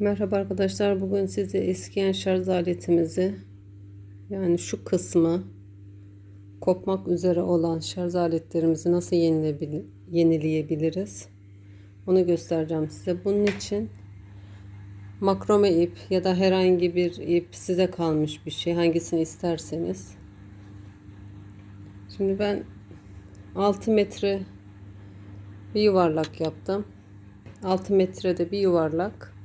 Merhaba arkadaşlar. Bugün size eskiyen şarj aletimizi yani şu kısmı kopmak üzere olan şarj aletlerimizi nasıl yenilebil- yenileyebiliriz? Onu göstereceğim size. Bunun için makrome ip ya da herhangi bir ip size kalmış bir şey hangisini isterseniz. Şimdi ben 6 metre bir yuvarlak yaptım. 6 metrede bir yuvarlak.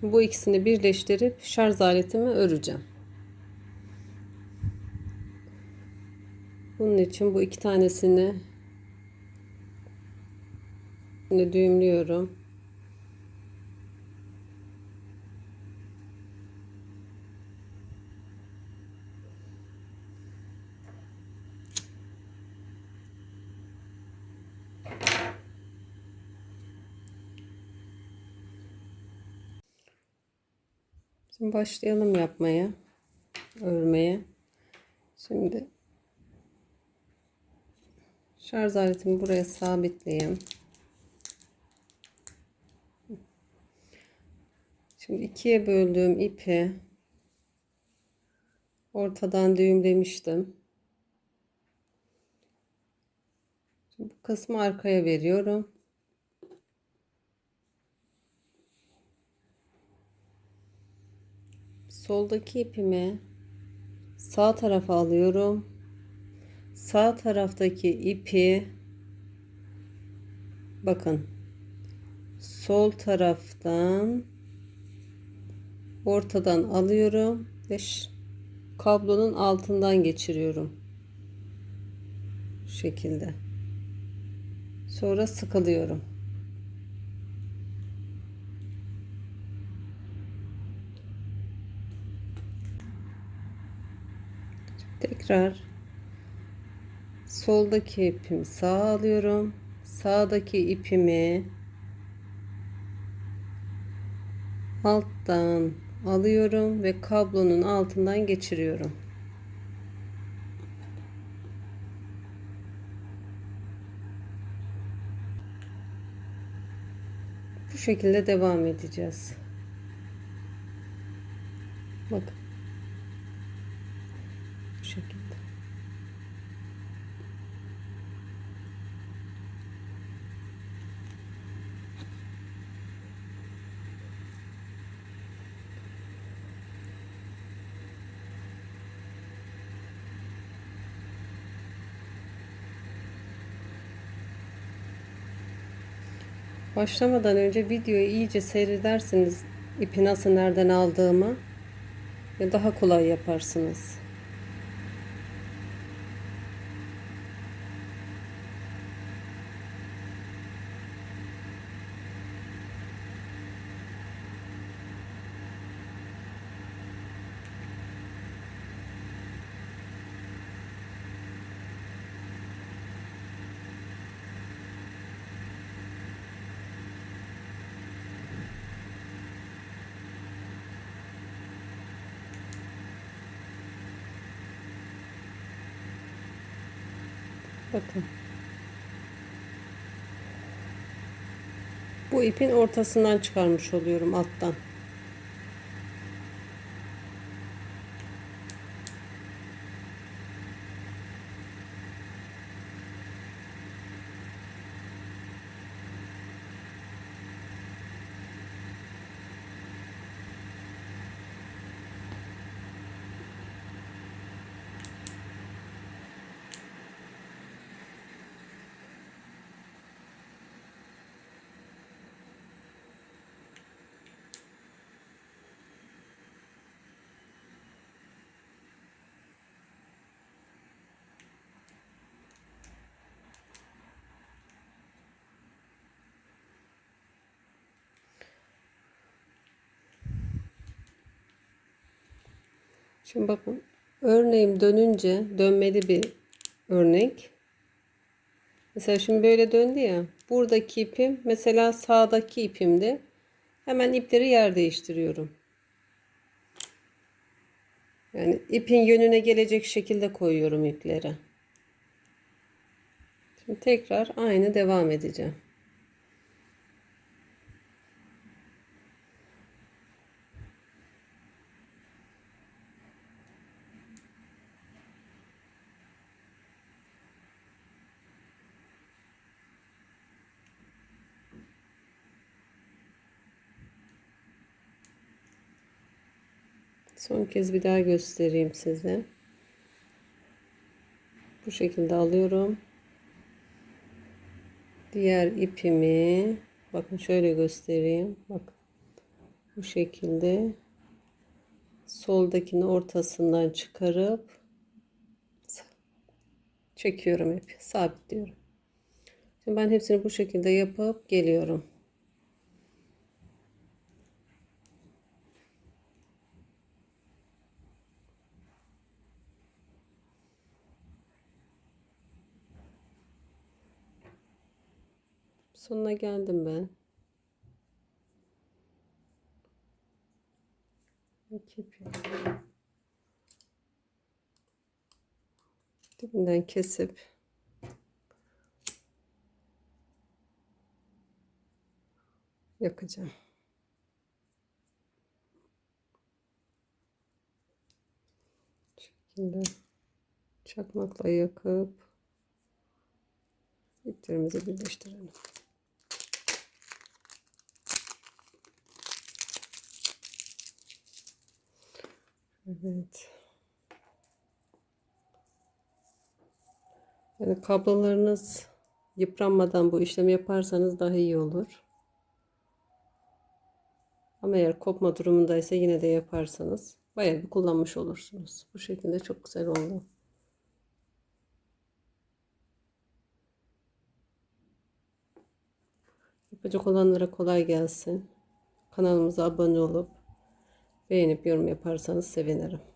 Şimdi bu ikisini birleştirip şarj aletimi öreceğim. Bunun için bu iki tanesini düğümlüyorum. Şimdi başlayalım yapmaya, örmeye. Şimdi şarj aletimi buraya sabitleyeyim. Şimdi ikiye böldüğüm ipi ortadan düğümlemiştim. Şimdi bu kısmı arkaya veriyorum. Soldaki ipimi sağ tarafa alıyorum. Sağ taraftaki ipi bakın sol taraftan ortadan alıyorum ve kablonun altından geçiriyorum. Şu şekilde. Sonra sıkılıyorum. Tekrar soldaki ipimi sağa alıyorum. Sağdaki ipimi alttan alıyorum ve kablonun altından geçiriyorum. Bu şekilde devam edeceğiz. Bakın. Bu şekilde. Başlamadan önce videoyu iyice seyredersiniz ipi nasıl nereden aldığımı ve daha kolay yaparsınız. Bakın. Bu ipin ortasından çıkarmış oluyorum alttan. Şimdi bakın örneğim dönünce dönmeli bir örnek. Mesela şimdi böyle döndü ya. Buradaki ipim mesela sağdaki ipimdi. Hemen ipleri yer değiştiriyorum. Yani ipin yönüne gelecek şekilde koyuyorum ipleri. Şimdi tekrar aynı devam edeceğim. Son kez bir daha göstereyim size. Bu şekilde alıyorum. Diğer ipimi bakın şöyle göstereyim. Bak bu şekilde soldakini ortasından çıkarıp çekiyorum ipi sabitliyorum. Şimdi ben hepsini bu şekilde yapıp geliyorum. Sonuna geldim ben. İki. Dibinden kesip yakacağım. Şekilde çakmakla yakıp iplerimizi birleştirelim. Evet. Yani kablolarınız yıpranmadan bu işlemi yaparsanız daha iyi olur. Ama eğer kopma durumundaysa yine de yaparsanız bayağı bir kullanmış olursunuz. Bu şekilde çok güzel oldu. Yapacak olanlara kolay gelsin. Kanalımıza abone olup beğenip yorum yaparsanız sevinirim.